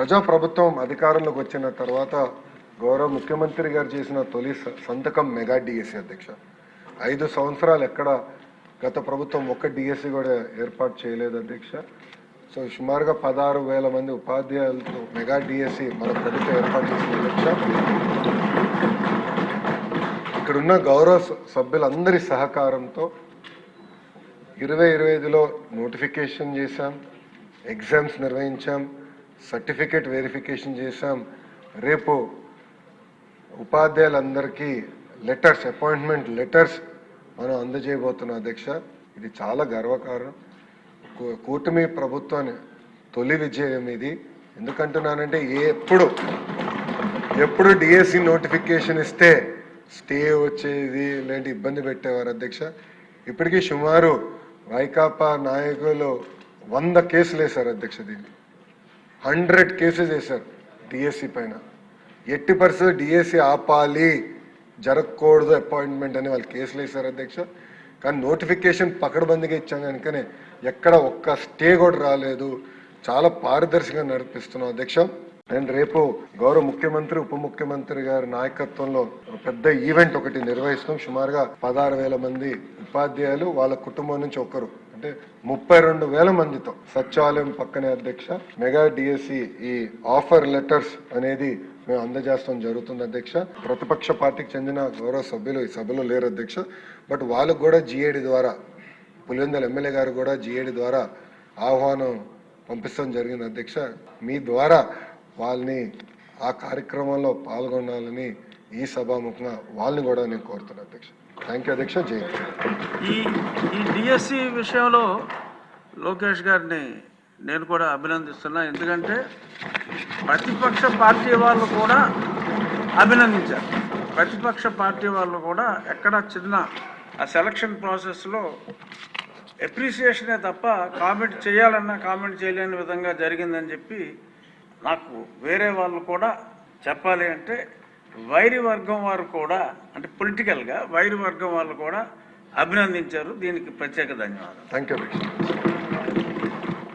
ప్రజాప్రభుత్వం అధికారంలోకి వచ్చిన తర్వాత గౌరవ ముఖ్యమంత్రి గారు చేసిన తొలి స- సంతకం మెగా డిఎస్సి అధ్యక్ష. ఐదు సంవత్సరాలు ఎక్కడ గత ప్రభుత్వం ఒక్క డిఎస్సి కూడా ఏర్పాటు చేయలేదు అధ్యక్ష. సో సుమారుగా పదహారు వేల మంది ఉపాధ్యాయులతో మెగా డిఎస్సి మన ప్రభుత్వం ఏర్పాటు చేసిన అధ్యక్ష. ఇక్కడున్న గౌరవ స- సభ్యులందరి సహకారంతో ఇరవై ఇరవై ఐదులో నోటిఫికేషన్ చేశాం ఎగ్జామ్స్ నిర్వహించాం. సర్టిఫికేట్ వెరిఫికేషన్ చేశాం. రేపు ఉపాధ్యాయులందరికీ లెటర్స్ అపాయింట్మెంట్ లెటర్స్ మనం అందజేయబోతున్నాం అధ్యక్ష. ఇది చాలా గర్వకారణం. కూటమి ప్రభుత్వాన్ని తొలి విజయం ఇది. ఎందుకంటున్నానంటే ఎప్పుడు ఎప్పుడు డిఎస్సి నోటిఫికేషన్ ఇస్తే స్టే వచ్చేది లేదంటే ఇబ్బంది పెట్టేవారు అధ్యక్ష. ఇప్పటికీ సుమారు వైకాపా నాయకులు వంద కేసులు వేశారు అధ్యక్ష దీన్ని. హండ్రెడ్ కేసెస్ వేశారు డిఎస్సి పైన. ఎట్టి పరిస్థితి డిఎస్సి ఆపాలి జరగకూడదు అపాయింట్మెంట్ అని వాళ్ళు కేసులు వేశారు అధ్యక్ష. కానీ నోటిఫికేషన్ పకడ్బందీగా ఇచ్చాం కనుకనే ఎక్కడ ఒక్క స్టే కూడా రాలేదు. చాలా పారదర్శకంగా నడిపిస్తున్నాం అధ్యక్ష. అండ్ రేపు గౌరవ ముఖ్యమంత్రి ఉప ముఖ్యమంత్రి గారి నాయకత్వంలో పెద్ద ఈవెంట్ ఒకటి నిర్వహిస్తాం సుమారుగా పదహారు వేల మంది ఉపాధ్యాయులు వాళ్ళ కుటుంబం నుంచి ఒకరు అంటే ముప్పై రెండు వేల మందితో. సచివాలయం పక్కనే అధ్యక్ష మెగా డిఎస్సి ఈ ఆఫర్ లెటర్స్ అనేది మేము అందజేస్తాం జరుగుతుంది అధ్యక్ష. ప్రతిపక్ష పార్టీకి చెందిన గౌరవ సభ్యులు ఈ సభలో లేరు అధ్యక్ష. బట్ వాళ్ళకు కూడా జిఏడి ద్వారా పులివెందల ఎమ్మెల్యే గారు కూడా జిఏడి ద్వారా ఆహ్వానం పంపిస్తాం జరిగింది అధ్యక్ష. మీ ద్వారా వాళ్ళని ఆ కార్యక్రమంలో పాల్గొనాలని ఈ సభాముఖంగా వాళ్ళని కూడా నేను కోరుతున్నాను అధ్యక్ష. థ్యాంక్ యూ అధ్యక్ష. జై ఈ ఈ డిఎస్సి విషయంలో లోకేష్ గారిని నేను కూడా అభినందిస్తున్నా. ఎందుకంటే ప్రతిపక్ష పార్టీ వాళ్ళు కూడా అభినందించారు. ప్రతిపక్ష పార్టీ వాళ్ళు కూడా ఎక్కడ చిన్న ఆ సెలక్షన్ ప్రాసెస్లో ఎప్రిసియేషనే తప్ప కామెంట్ చేయాలన్నా కామెంట్ చేయలేని విధంగా జరిగిందని చెప్పి నాకు వేరే వాళ్ళు కూడా చెప్పాలి అంటే వైరి వర్గం వారు కూడా అంటే పొలిటికల్గా వైరి వర్గం వాళ్ళు కూడా అభినందించారు. దీనికి ప్రత్యేక ధన్యవాదాలు. Thank you